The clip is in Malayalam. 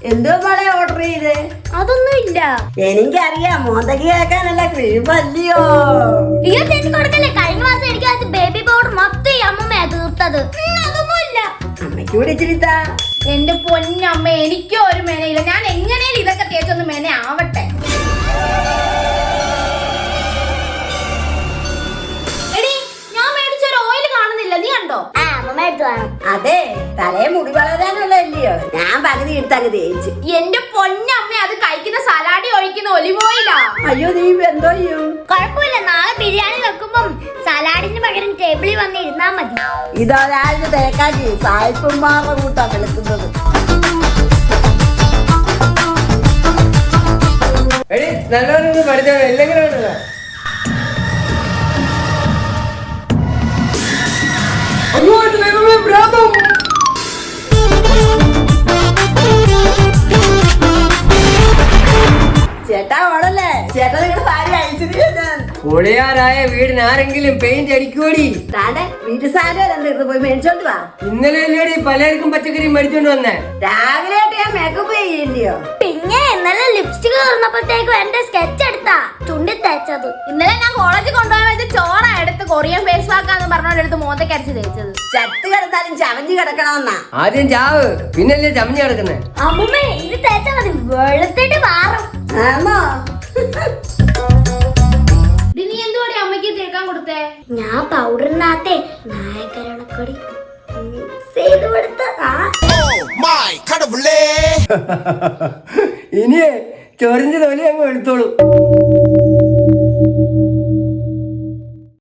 എന്തോ മോളെ ഓർഡർ ചെയ്തേ? അതൊന്നും ഇല്ല. എനിക്കറിയാം മോന്തക്ക് കേൾക്കാനല്ല ക്രീമല്ലയോ അയ്യോ ചേച്ചി കൊടുക്കല്ലേ? കഴിഞ്ഞ മാസം എനിക്ക് അത് ബേബി പൗഡർ മൊത്തം ഈ അമ്മമ്മയാ തീർത്തത് ഉം, അതൊന്നും ഇല്ല. അമ്മയ്ക്ക് കൂടി ഇച്ചിരിത്താ എന്റെ പൊന്നമ്മ എനിക്കും ഒരു മെനയില്ല. ഞാൻ എങ്ങനെയും ഇതൊക്കെ തേച്ചൊന്ന് മെന ആവട്ടെ അതെ തലേ മേടിച്ച ഞാൻ പകുതി എടുത്തങ്ങ് തേച്ച്. എന്റെ പൊന്നമ്മ അത് കഴിക്കുന്ന സലാഡി ഒഴിക്കുന്ന ഒലിവ് ഓയിലാ. അയ്യോ നീ എന്തോ ചെയ്യും കുഴപ്പമില്ല നാളെ ബിരിയാണി വെക്കുമ്പം സലാഡിന് പകരം ടേബിളിൽ വന്ന് ഇരുന്നാ മതി. ഇതൊരാളിന് തേക്കാക്കി സായിപ്പന്മാരുടെ കൂട്ടാ വിളിക്കുന്നത് നല്ലോണം പഠിച്ചോ ഇല്ലെങ്കിലും ഉണ്ടല്ലോ ചേട്ടാ നിങ്ങളുടെ സാരി അയച്ചിട്ടില്ല ഞാൻ പൊളിയാറായ വീടിന് ആരെങ്കിലും പെയിന്റ് അടിക്കുവടി? താണ്ടെ വീട്ടു സാരി രണ്ടിട്ട് പോയി മേടിച്ചോണ്ട് വാ. ഇന്നലെ അല്ലേടി പലർക്കും പച്ചക്കറി മേടിച്ചോണ്ട് വന്നേ. രാവിലെ ആയിട്ട് ഞാൻ മേക്കപ്പ് ചെയ്യില്ലയോ? പിന്നെ ഇന്നലെ ലിപ്സ്റ്റിക് തീർന്നപ്പോഴത്തേക്കും എന്റെ സ്കെച്ച് എടുത്താ ചുണ്ടി തേച്ചത്. ഇന്നലെ ഞാൻ കോളേജിൽ കൊണ്ടുപോകാൻ വെച്ച ചോറ എടുത്ത് കൊറിയൻ ഫേസ് വാക്കാന്ന് പറഞ്ഞോണ്ടെടുത്ത് മോത്തേക്ക് അരച്ച് തേച്ചത്. ചത്ത് കിടന്നാലും ചമഞ്ഞു കിടക്കണമെന്നാ. ആദ്യം ചാവ് പിന്നല്ലേ ചമഞ്ഞു കിടക്കുന്നേ. അമ്മമ്മേ ഇത് തേച്ചാ മതി. വെളുത്തിട്ട് മാറും ആണോ എന്തുവാടി അമ്മയ്ക്ക് കൊടുത്തേ? ഞാൻ പൗഡറിനകത്തെ നായകരണക്കൊടി ഇനിയേ ചോറിന്റെ തൊലി അങ്ങ് എടുത്തോളൂ.